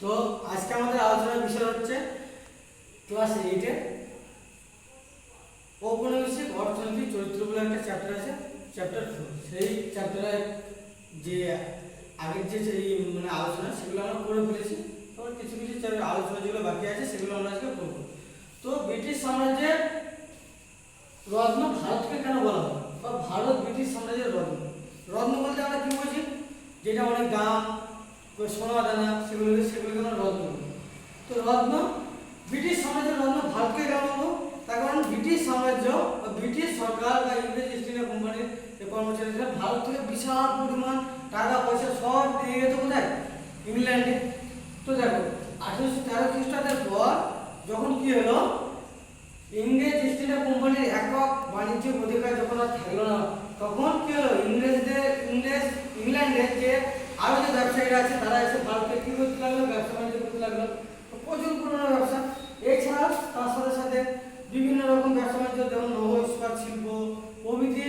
তো আজকে আমাদের আলোচনার বিষয় হচ্ছে ক্লাস এইটে ঔপনিবেশিক অর্থনীতি চরিত্র বলে একটা চ্যাপ্টার আছে চ্যাপ্টার টু সেই চ্যাপ্টারে যে আগের যে এই মানে আলোচনা, সেগুলো আমরা করে ফেলেছি। তবে কিছু কিছু আলোচনা যেগুলো বাকি আছে, সেগুলো আমরা আজকে করব তো ব্রিটিশ সাম্রাজ্যের রত্ন ভারতকে কেন বলা হয়? বা ভারত ব্রিটিশ সাম্রাজ্যের রত্ন। রত্ন বলতে আমরা কি বলছি যেটা অনেক দাম সোনা দানা, সেগুলো সেগুলোকে আমরা রত্ন। তো রত্ন, ব্রিটিশ সাম্রাজ্যের রত্ন ভারতকে কেন তার কারণ ব্রিটিশ সাম্রাজ্য ব্রিটিশ সরকার বা ইংরেজ ইস্ট ইন্ডিয়া কোম্পানির যে কর্মচারীরা ভারত থেকে বিশাল পরিমাণ টাকা পয়সা সব দিয়ে গেছে কোথায়? ইংল্যান্ডে। তো দেখো, আঠেরোশো তেরো খ্রিস্টাব্দের পর যখন কি হলো? ইংরেজ ইস্ট ইন্ডিয়া কোম্পানির একক বাণিজ্যিক অধিকার যখন আর থাকল না, তখন কি হলো? ইংরেজদের, ইংরেজ, ইংল্যান্ডের যে আরও যে ব্যবসায়ীরা আছে, তারা এসে ভারতে কি করতে লাগল? ব্যবসা বাণিজ্য করতে লাগল। প্রচুর পুরোনো ব্যবসা। এছাড়া তার সাথে সাথে বিভিন্ন রকম ব্যবসা বাণিজ্য, যেমন লৌহ ইস্পাত শিল্প, প্রভৃতি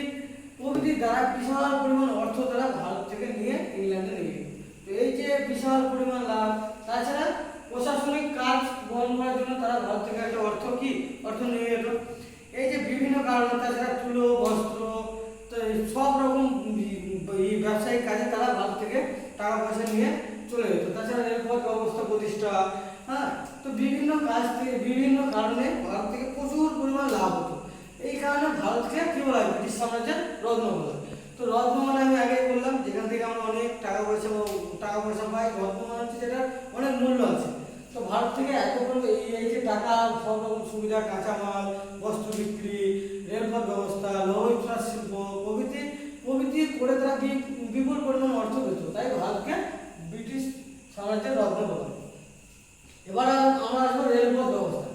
প্রভৃতির দ্বারা বিশাল পরিমাণ অর্থ তারা ভারত থেকে নিয়ে ইংল্যান্ডে নিয়ে। তো এই যে বিশাল পরিমাণ লাভ তাছাড়া প্রশাসনিক কাজ বহন করার জন্য তারা ভারত থেকে একটা অর্থ কি অর্থ নিয়ে যেত এই যে বিভিন্ন কারণে তাছাড়া তুলো বস্ত্র তো এই সব রকম বি- এই ব্যবসায়িক কাজে তারা ভারত থেকে টাকা পয়সা নিয়ে চলে যেত তাছাড়া রেলপথ ব্যবস্থা প্রতিষ্ঠা হ্যাঁ তো বিভিন্ন কাজ থেকে বিভিন্ন কারণে ভারত থেকে প্রচুর পরিমাণ লাভ হতো। এই কারণে ভারতকে কি বলা হয় ব্রিটিশ সাম্রাজ্যের রত্ন তো রত্ন আমি আগে বললাম, যেখান থেকে আমরা অনেক টাকা পয়সা টাকা পয়সা পাই রত্ন হচ্ছে যেটা অনেক মূল্য আছে। তো ভারত থেকে এত এই এই যে টাকা, সব রকম সুবিধা, কাঁচামাল, বস্ত্র বিক্রি, রেলপথ ব্যবস্থা, লৌহ ইস্পাত শিল্প প্রভৃতি প্রভৃতি করে তারা বি- বিপুল পরিমাণ অর্থ পেত তাই ভারতকে ব্রিটিশ সাম্রাজ্যের রত্ন বলা হয়। এবার আমরা আসব রেলপথ ব্যবস্থা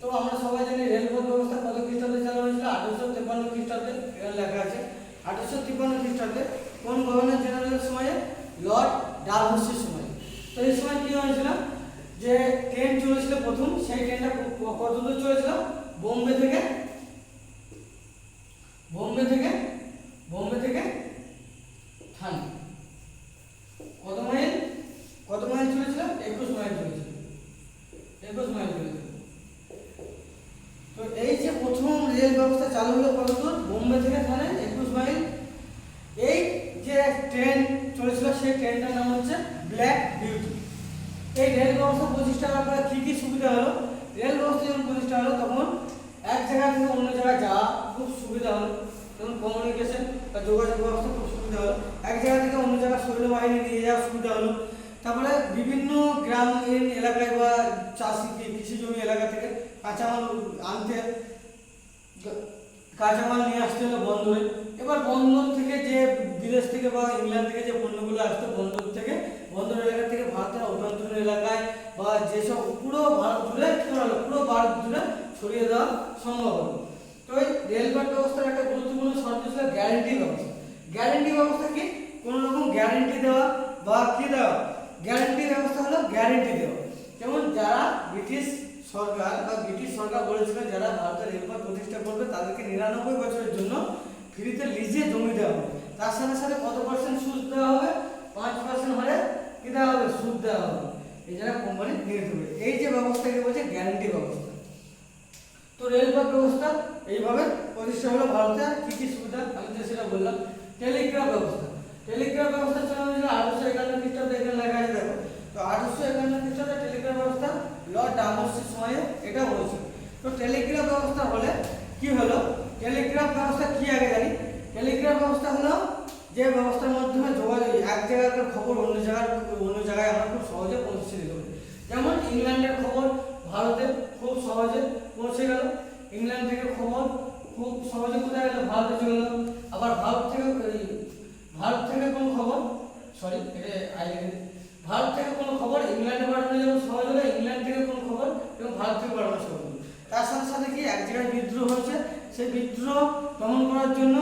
তো আমরা সবাই জানি রেলপথ ব্যবস্থা কত খ্রিস্টাব্দে চালু হয়েছিল আঠারোশো তেপান্ন খ্রিস্টাব্দে এখানে লেখা আছে আঠারোশো তিপ্পান্ন খ্রিস্টাব্দে কোন গভর্নর জেনারেলের সময়ে লর্ড ডালহৌসির সময় তো এই সময় কি হয়েছিল? যে ট্রেন চলেছিল প্রথম, সেই ট্রেনটা কত দূর চলেছিল? বোম্বে থেকে। বোম্বে থেকে বোম্বে থেকে থানে কত মাইল? কত মাইল চলেছিল? একুশ মাইল চলেছিল। একুশ মাইল চলেছিল। তো এই যে প্রথম রেল ব্যবস্থা চালু হলো কত দূর বোম্বে থেকে থানে, একুশ মাইল। এই যে ট্রেন চলেছিল, সেই ট্রেনটার নাম হচ্ছে ব্ল্যাক বিউটি এই রেল ব্যবস্থা প্রতিষ্ঠা করার পরে কী কী সুবিধা হলো? রেল ব্যবস্থা যখন প্রতিষ্ঠা হলো, তখন এক জায়গা থেকে অন্য জায়গায় যাওয়া খুব সুবিধা হলো। যেমন কমিউনিকেশন বা যোগাযোগ ব্যবস্থা খুব সুবিধা হলো। এক জায়গা থেকে অন্য জায়গায় সৈন্যবাহিনী নিয়ে যাওয়া সুবিধা হলো। তারপরে বিভিন্ন গ্রামীণ এলাকায় বা চাষি কৃষি জমি এলাকা থেকে কাঁচামাল আনতে, কাঁচামাল নিয়ে আসতে হলো বন্দরে। এবার বন্দর থেকে যে বিদেশ থেকে বা ইংল্যান্ড থেকে যে পণ্যগুলো আসতো, বন্দর থেকে বন্দর এলাকা থেকে ভারতের অভ্যন্তরীণ এলাকায় বা যেসব পুরো ভারত জুড়ে পুরো ভারত জুড়ে ছড়িয়ে দেওয়া সম্ভব হলো। তো এই রেলপথ ব্যবস্থার একটা গুরুত্বপূর্ণ শর্ত ছিল গ্যারেন্টি ব্যবস্থা। গ্যারেন্টি ব্যবস্থা কি? কোনো রকম গ্যারেন্টি দেওয়া বা কি দেওয়া? গ্যারেন্টি ব্যবস্থা হলো গ্যারেন্টি দেওয়া। যেমন যারা ব্রিটিশ সরকার বা ব্রিটিশ সরকার বলেছিল যারা ভারতের রেলপথ প্রতিষ্ঠা করবে, তাদেরকে নিরানব্বই বছরের জন্য ফ্রিতে লিজে জমি দেওয়া হবে। তার সাথে সাথে কত পার্সেন্ট সুদ দেওয়া হবে? পাঁচ পার্সেন্ট হলে কি হবে? সুদ দেওয়া হবে। এই যারা কোম্পানি নিয়ে দেবে। এই যে ব্যবস্থা ব্যবস্থাকে বলছে? গ্যারেন্টি ব্যবস্থা। তো রেলপথ ব্যবস্থা এইভাবে প্রতিষ্ঠা হলো ভারতে কি কি সুবিধা? আমি তো সেটা বললাম। টেলিগ্রাফ ব্যবস্থা। টেলিগ্রাফ ব্যবস্থা হয়েছিল আঠারোশো একান্ন খ্রিস্টাব্দে এখানে লেখা আছে, দেখো। তো আঠারোশো একান্ন খ্রিস্টাব্দে টেলিগ্রাফ ব্যবস্থা লর্ড ডামোসের সময়ে এটা হয়েছিল তো টেলিগ্রাফ ব্যবস্থা হলে কি হলো? টেলিগ্রাফ ব্যবস্থা কি আগে জানি? টেলিগ্রাফ ব্যবস্থা হলো যে ব্যবস্থার যোগাযোগ এক জায়গাকার খবর অন্য জায়গার অন্য জায়গায় আমরা খুব সহজে পৌঁছে দিতে পারি। যেমন ইংল্যান্ডের খবর ভারতে খুব সহজে পৌঁছে গেল। ইংল্যান্ড থেকে খবর খুব সহজে কোথায় গেল? ভারতে চলে গেল। আবার ভারত থেকে ভারত থেকে কোনো খবর? সরি, এটা ভারত থেকে কোনো খবর? ইংল্যান্ডে পাঠানো যেমন সহজ হলো, ইংল্যান্ড থেকে কোনো খবর? এবং ভারত থেকে পাঠানো সহজ হলো। তার সাথে সাথে কি এক জায়গায় বিদ্রোহ হয়েছে? সেই বিদ্রোহ দমন করার জন্য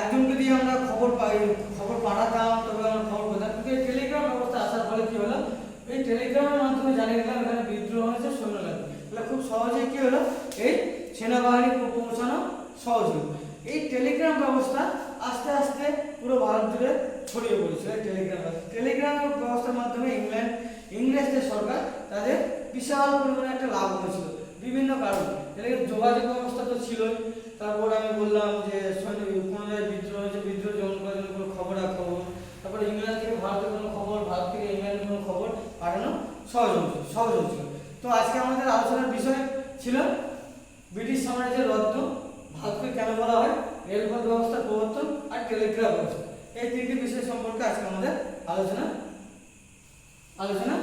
একজনকে দিয়ে আমরা খবর পাই, খবর পাঠাতাম তবে আমরা খবর পেতাম কিন্তু এই টেলিগ্রাম ব্যবস্থা আসার ফলে কি হলো? এই টেলিগ্রামের মাধ্যমে জানিয়ে দিলাম, এখানে বিদ্রোহ হয়েছে, সৈন্য লাগবে। তাহলে খুব সহজেই কি হলো? এই সেনাবাহিনী পৌঁছানো সহজ হলো। এই টেলিগ্রাম ব্যবস্থা আস্তে আস্তে পুরো ভারত জুড়ে ছড়িয়ে পড়েছিল টেলিগ্রাম টেলিগ্রাম ব্যবস্থার মাধ্যমে ইংল্যান্ড ইংরেজদের সরকার, তাদের বিশাল পরিমাণে একটা লাভ হয়েছিল, বিভিন্ন কারণে। যোগাযোগ ব্যবস্থা তো ছিলই। তারপর আমি বললাম যে সৈন্য কোনো জায়গায় বিদ্রোহ হয়েছে, বিদ্রোহ দমন করার জন্য কোনো খবর খবর তারপরে ইংল্যান্ড থেকে ভারতের কোনো খবর ভারত থেকে ইংল্যান্ডের কোনো খবর পাঠানো সহযোগ ছিল। তো আজকে আমাদের আলোচনার বিষয় ছিল ব্রিটিশ সাম্রাজ্যের রত্ন ভারতকে কেন বলা হয়? রেলপথ ব্যবস্থার প্রবর্তন আর টেলিগ্রাফ ব্যবস্থা। এই তিনটি বিষয় সম্পর্কে আজকে আমাদের আলোচনা আলোচনা